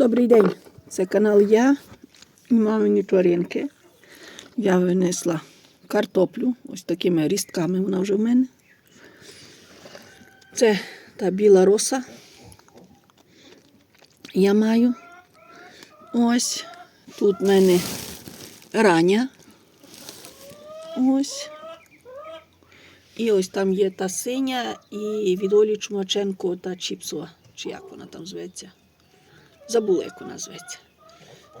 Добрий день. Це канал я і мамині тваринки. Я винесла картоплю ось такими рістками вона вже в мене. Це та біла роса. Я маю. Ось. Тут в мене рання. Ось. І ось там є та синя і від Чумаченко та Чіпсова. Чи як вона там зветься? Забула, як вона зветься.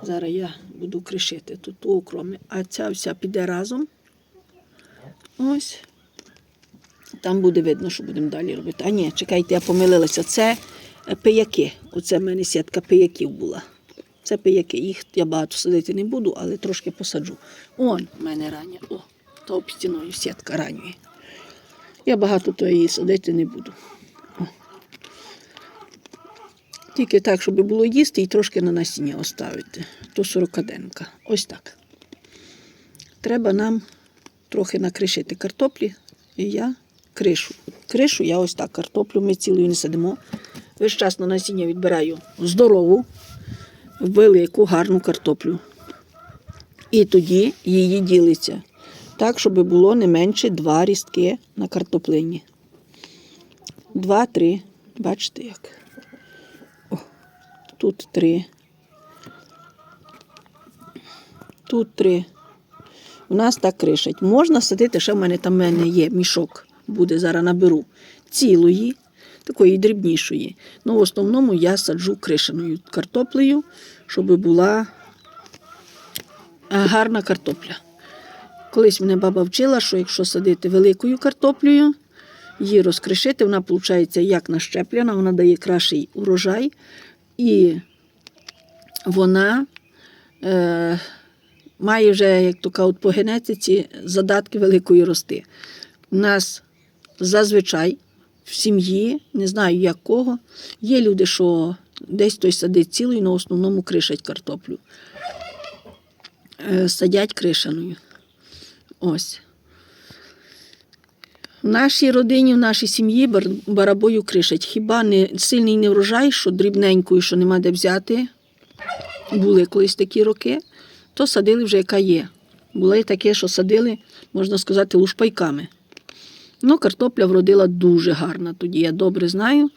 Зараз я буду кришити тут окроми, а ця вся піде разом. Ось. Там буде видно, що будемо далі робити. А ні, чекайте, я помилилася. Це е, пияки. Оце в мене сітка пияків була. Це пияки. Їх я багато садити не буду, але трошки посаджу. Он в мене рання. О, та об стіною сітка ранньої. Я багато то її садити не буду. О. Тільки так, щоб було їсти і трошки на насіння оставити. То сорокаденка. Ось так. Треба нам трохи накришити картоплі, і я кришу. Кришу я ось так картоплю, ми цілою не садимо. Весь час на насіння відбираю здорову, велику, гарну картоплю. І тоді її ділиться. Так, щоб було не менше два рістки на картоплині. Два-три. Бачите як? Тут три. Тут три. У нас так кришать. Можна садити, ще в мене там в мене є мішок, буде зараз наберу цілої, такої дрібнішої. Ну, в основному я саджу кришеною картоплею, щоб була е, гарна картопля. Колись мене баба вчила, що якщо садити великою картоплею, її розкришити, вона виходить як нащеплена, вона дає кращий урожай, і вона е, має вже, як то кажуть, по генетиці задатки великої рости. У нас зазвичай в сім'ї, не знаю як кого, є люди, що десь той садить цілою, на основному кришать картоплю. Е, Садять кришаною. Ось. В нашій родині, в нашій сім'ї барабою кришать. Хіба не сильний не врожай, що дрібненькою, що нема де взяти. Були колись такі роки, то садили вже яка є. Було і таке, що садили, можна сказати, лушпайками. Ну, картопля вродила дуже гарна. Тоді я добре знаю.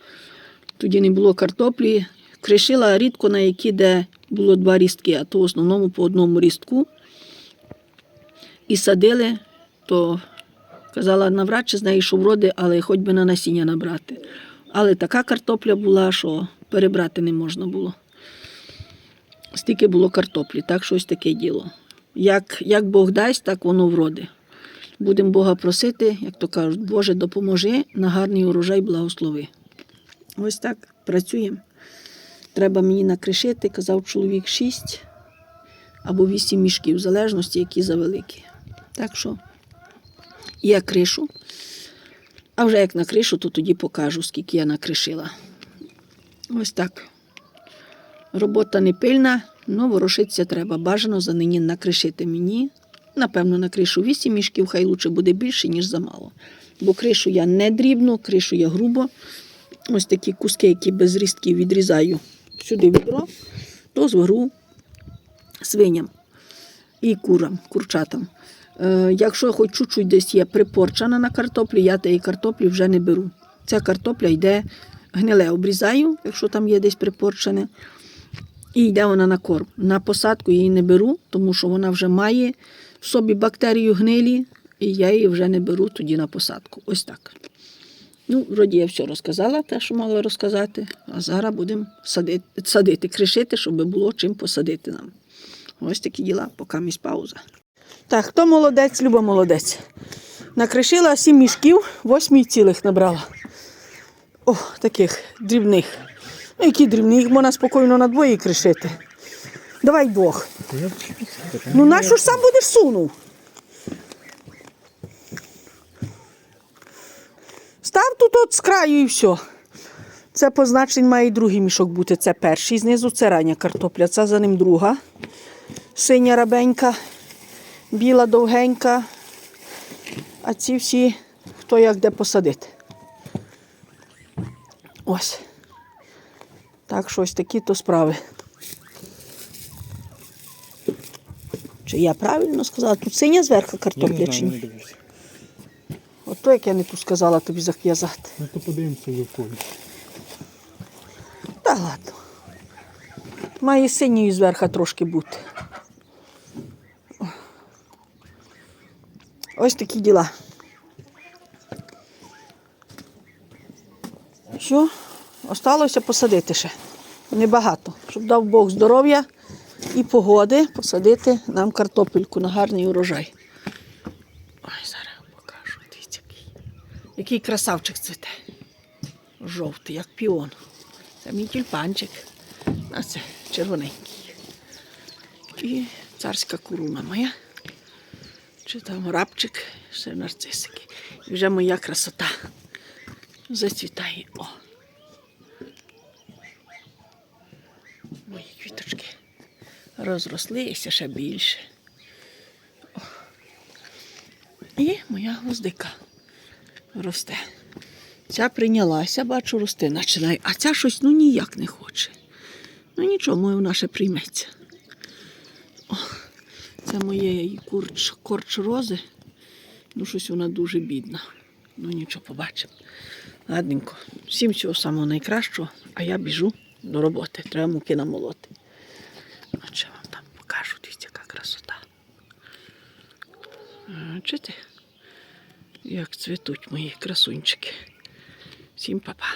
Тоді не було картоплі. Кришила рідко на які, де було два рістки, а то в основному по одному рістку. І садили, то казала, навряд чи з неї, що вроди, але хоч би на насіння набрати. Але така картопля була, що перебрати не можна було. Стільки було картоплі, так що ось таке діло. Як, як Бог дасть, так воно вроди. Будемо Бога просити, як то кажуть, Боже, допоможи на гарний урожай благослови. Ось так працюємо. Треба мені накришити, казав чоловік, 6 або 8 мішків, в залежності, які завеликі. Так що я кришу. А вже як накришу, то тоді покажу, скільки я накришила. Ось так. Робота не пильна, але ворушитися треба. Бажано за нині накришити мені. Напевно, накришу 8 мішків, хай лучше буде більше, ніж замало. Бо кришу я не дрібно, кришу я грубо. Ось такі куски, які без рістків відрізаю сюди відро, то зверу свиням і курам, курчатам. Е, якщо хоч чуть-чуть десь є припорчана на картоплі, я тієї картоплі вже не беру. Ця картопля йде гниле, обрізаю, якщо там є десь припорчене, і йде вона на корм. На посадку її не беру, тому що вона вже має в собі бактерію гнилі, і я її вже не беру тоді на посадку. Ось так. Ну, вроді я все розказала, те, що мала розказати, а зараз будемо садити, садити, кришити, щоб було чим посадити нам. Ось такі діла, поки місь пауза. Так, хто молодець, Люба молодець. Накришила сім мішків, восьмій цілих набрала. О, таких дрібних. Ну, які дрібні, їх можна спокійно на двоє кришити. Давай двох. Ну нащо ж сам будеш сунув? Став тут от з краю і все. Це позначень має і другий мішок бути. Це перший знизу, це рання картопля, це за ним друга. Синя рабенька, біла довгенька, а ці всі хто як де посадити. Ось. Так що ось такі то справи. Чи я правильно сказала? Тут синя зверху картопля чи ні? Ото як я не тут сказала тобі зав'язати. Ну то подивимося якою. Та ладно. Має синьої зверху трошки бути. Ось такі діла. Що? Осталося посадити ще. Небагато. Щоб дав Бог здоров'я і погоди посадити нам картопельку на гарний урожай. Ой, зараз вам покажу. Дивіться, який. Який красавчик цвіте. Жовтий, як піон. Це мій тюльпанчик. А це червоненький. І царська коруна моя. Чи там рабчик, ще нарцисики. І вже моя красота зацвітає. О. Мої квіточки розрослися ще більше. О. І моя гвоздика росте. Ця прийнялася, бачу, рости починає, а ця щось ну ніяк не хоче. Ну нічого, моє вона ще прийметься. Це моє курч, корч рози. Ну, щось вона дуже бідна. Ну нічого, побачимо. Ладненько. Всім всього самого найкращого, а я біжу до роботи. Треба муки намолоти. Що вам там покажу, дивіться, яка красота. Бачите, як цвітуть мої красунчики. Всім па-па.